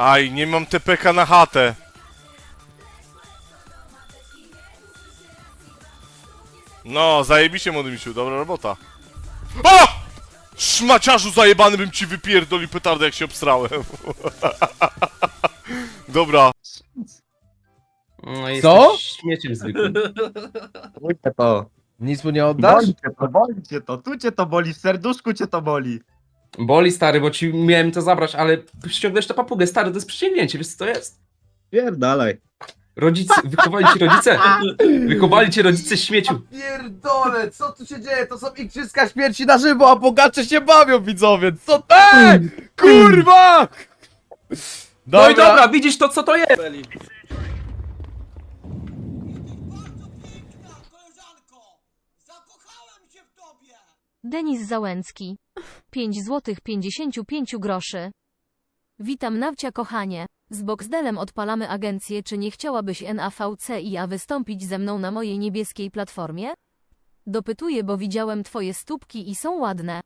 Aj, nie mam TPK na chatę. No, zajebiście młody misiu, dobra robota. O! Szmaciarzu zajebany bym ci wypierdolił petardę jak się obstrałem. dobra. No, Co? jesteś śmieciem zwykłym. Ujdę to. Nic mu nie oddasz? Boli cię to, boli cię to, tu cię to boli, w serduszku cię to boli. Boli stary, bo ci miałem to zabrać, ale ściągnąłeś tę papugę, stary, to jest przysięgnięcie, wiesz co to jest? Pierdalaj. Rodzice, wychowali ci rodzice, wychowali cię rodzice śmieciu. Pierdole, co tu się dzieje? To są igrzyska śmierci na żywo, a bogacze się bawią, widzowie! Co? Ej! Kurwa! No i dobra, widzisz to co to jest? Koleżanko, zakochałem się w tobie! Denis Załęcki. 5 złotych 55 groszy. Witam Nawcia kochanie. Z Boxdelem odpalamy agencję, czy nie chciałabyś NAVCIA wystąpić ze mną na mojej niebieskiej platformie? Dopytuję, bo widziałem twoje stópki i są ładne.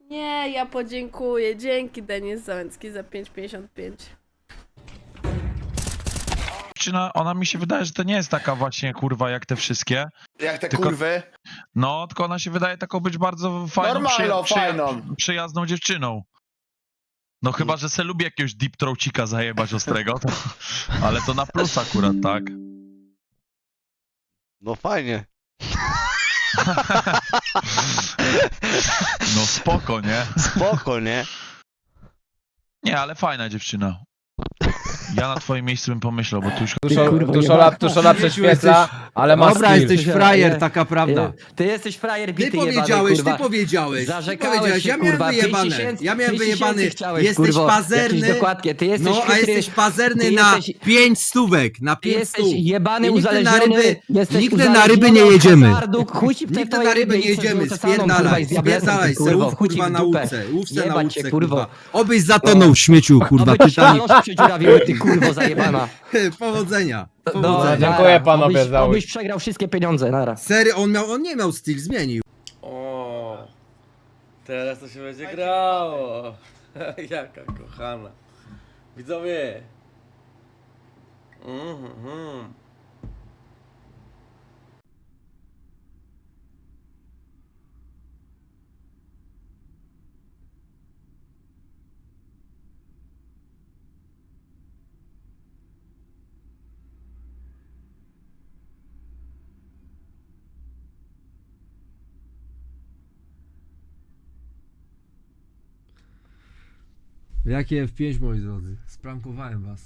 Nie, ja podziękuję. Dzięki Denis Załęcki za 5,55. Dziewczyna, ona mi się wydaje, że to nie jest taka właśnie kurwa jak te wszystkie. Jak te Tylko- kurwy? No, tylko ona się wydaje taką być bardzo fajną, Normalną, przyja- fajną. przyjazną dziewczyną. No chyba, że se lubi jakiegoś deep throatika zajebać ostrego, to, ale to na plus akurat, tak? No fajnie. No spoko, nie? Spoko, nie? Nie, ale fajna dziewczyna. Ja na twoim miejscu bym pomyślał, bo tu już Tuszo, tuszola, tuszola prześwietla, ale ma Dobra, skill. jesteś frajer, taka prawda. Ty jesteś frajer Ty bity powiedziałeś, jebany, ty powiedziałeś. Ty Zarzekałeś powiedziałeś, się, ja miałem kurwa, wyjebane. 5000 Ja miałem 5000 wyjebany. chciałeś, Jesteś kurwo, pazerny. jakieś ty jesteś No, a chytry, jesteś pazerny ty na jesteś- 5 stówek, na Ty 5 jesteś stów. jebany, I nigdy na uzależniony, ryby- jesteś nigdy na ryby nie od jedziemy. hazardu, chuj ci w te Nigdy twoje na ryby ryby nie i jedziemy, kurwa, spierdalaj, i z diabletem, spierdalaj, kurwo, se chuj ci kurwa na dupę. łódce, łówce na Jebać cię, łódce, kurwo. kurwa. Obyś zatonął w śmieciu, kurwa, Oby ci przedziurawiły, ty kurwo zajebana. Powodzenia. No, Powodzenia. dziękuję panowie za. Obyś przegrał wszystkie pieniądze, nara. Sery, on miał, on nie miał styl, zmienił. O, teraz to się będzie grało. Jaka kochana. Widzowie. Mhm. Jakie F5, moi drodzy? Sprankowałem was.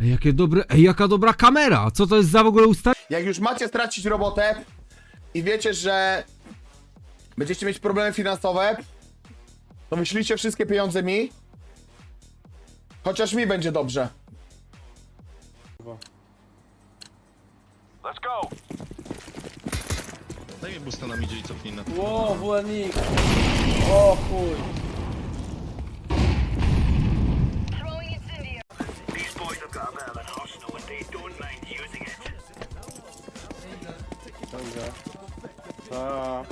Ej, jakie dobre, ej, jaka dobra kamera! Co to jest za w ogóle ustawienie? Jak już macie stracić robotę i wiecie, że będziecie mieć problemy finansowe, to wyślijcie wszystkie pieniądze mi. Chociaż mi będzie dobrze. Daj mi busta na midzie i cofnij na Ło, WNX. O chuj. Tak.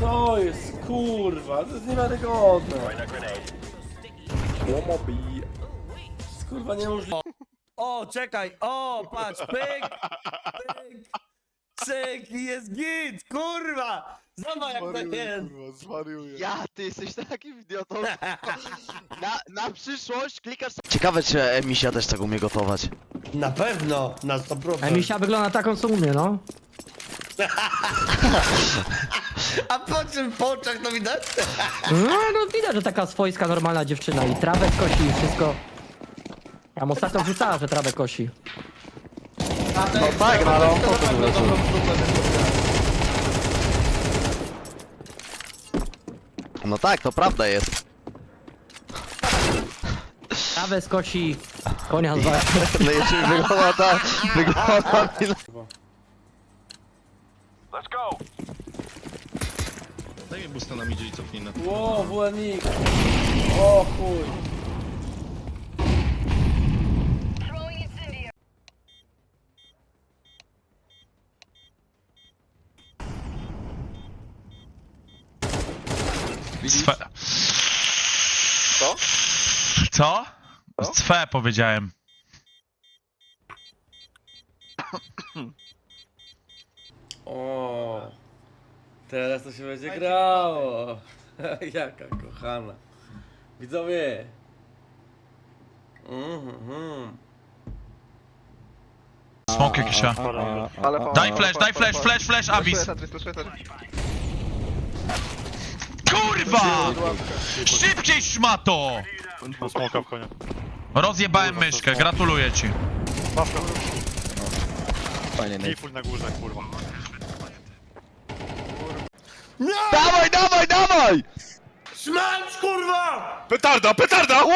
Co jest kurwa? To jest niewiarygodne. Łomobi. Kurwa niemożliwe. O, czekaj, o, patrz, pyk, pyk, cyk i jest git, kurwa! Zobacz jak to jest! Ja, ty jesteś takim idiotą. Na, na przyszłość klikasz... Ciekawe, czy Emisia też tak umie gotować. Na pewno, na 100%. Emisia wygląda taką, co umie, no. A po czym po oczach to widać? No, no widać, że taka swojska, normalna dziewczyna i trawę kosi i wszystko. Ja mu ostatnio wrzucała, że trawę kosi. No tak, no ale on No tak, to prawda jest. Trawę skosi, konia zwa. No jeszcze wygląda tak, wygląda mi Daj mi busta na midzie i cofnij na Ło, WNX. O chuj. Swe... Co? Co? Co? Swe powiedziałem. O, teraz to się będzie grało. Jaka kochana. Widzowie. Mhm. Smoke jakiś. a. Daj flash, daj flash, flash, flash, avis. Kurwa! Szybciej szmato! Smoka w konia. Rozjebałem myszkę, gratuluję ci. Default na górze, kurwa. Dawaj, dawaj, dawaj! Szmać, kurwa! Petarda, petarda! O,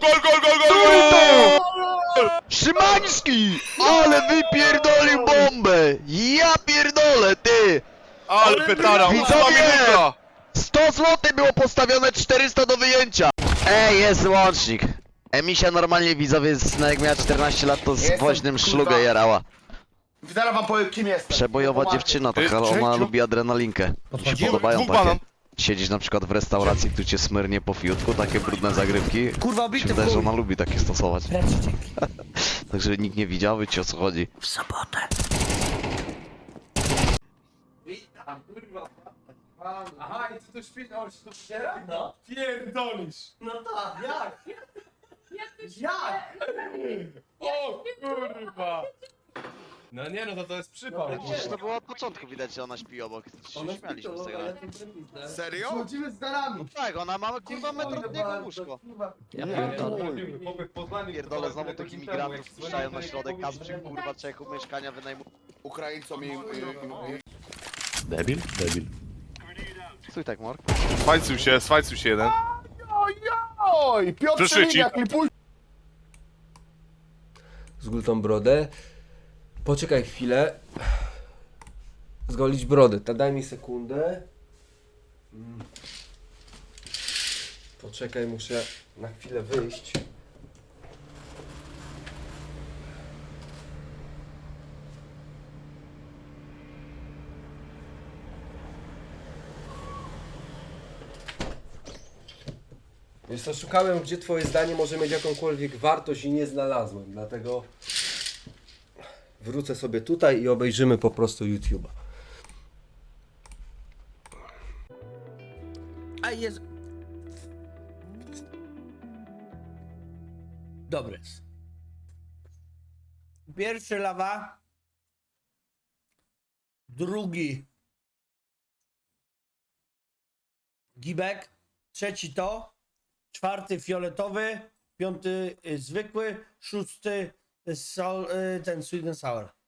Gol, gol, gol, gol, gol! Szymański! Ale wypierdolił bombę! Ja pierdolę, ty! Ale petara, ósma Widzowie! minuta! 100 zł było postawione, 400 do wyjęcia! Ej, jest łącznik. Emisia normalnie widzowie, z- jak miała 14 lat, to z Jestem, woźnym kurwa. szlugę jarała. Zaraz wam powiem, kim jestem. Przebojowa dziewczyna, Ty, taka ona lubi adrenalinkę. Mi się podobają Dwóch takie. banan. Siedzisz na przykład w restauracji, tu cię smyrnie po fiutku, takie brudne zagrywki. Kurwa, Mi się bity w wydaje, że chuj. ona lubi takie stosować. Dzięki. Także nikt nie widział, wiecie o co chodzi. W sobotę. Aha, i ty tu śpisz, on się tu wciera? No. Pierdolisz! No tak, jak? Jak? O kurwa! No nie no, to to jest przypał. Przecież to było od początku widać, że ona śpi obok. Się śmialiśmy z tego. Serio? Chodzimy z darami. Tak, ona ma kurwa metr od niego łóżko. Ja pierdolę. Pierdolę, znowu tych imigrantów wpuszczają na środek Kasprzyk, kurwa, Czechu, mieszkania wynajmu... Ukraińcom i... i, i Debil? Debil. Stój tak, Mark. Swajcuj się, swajcuj się jeden. Oj, Piotr Przyszły ci. Tą brodę. Poczekaj chwilę. Zgolić brodę. Ta daj mi sekundę. Mm. Poczekaj, muszę na chwilę wyjść. Wiesz co, szukałem, gdzie twoje zdanie może mieć jakąkolwiek wartość i nie znalazłem, dlatego wrócę sobie tutaj i obejrzymy po prostu YouTube'a. A jest... Dobry. Pierwszy lawa. Drugi. Gibek. Trzeci to. Czwarty fioletowy. Piąty y, zwykły. Szósty y, sol, y, ten sweet and sour.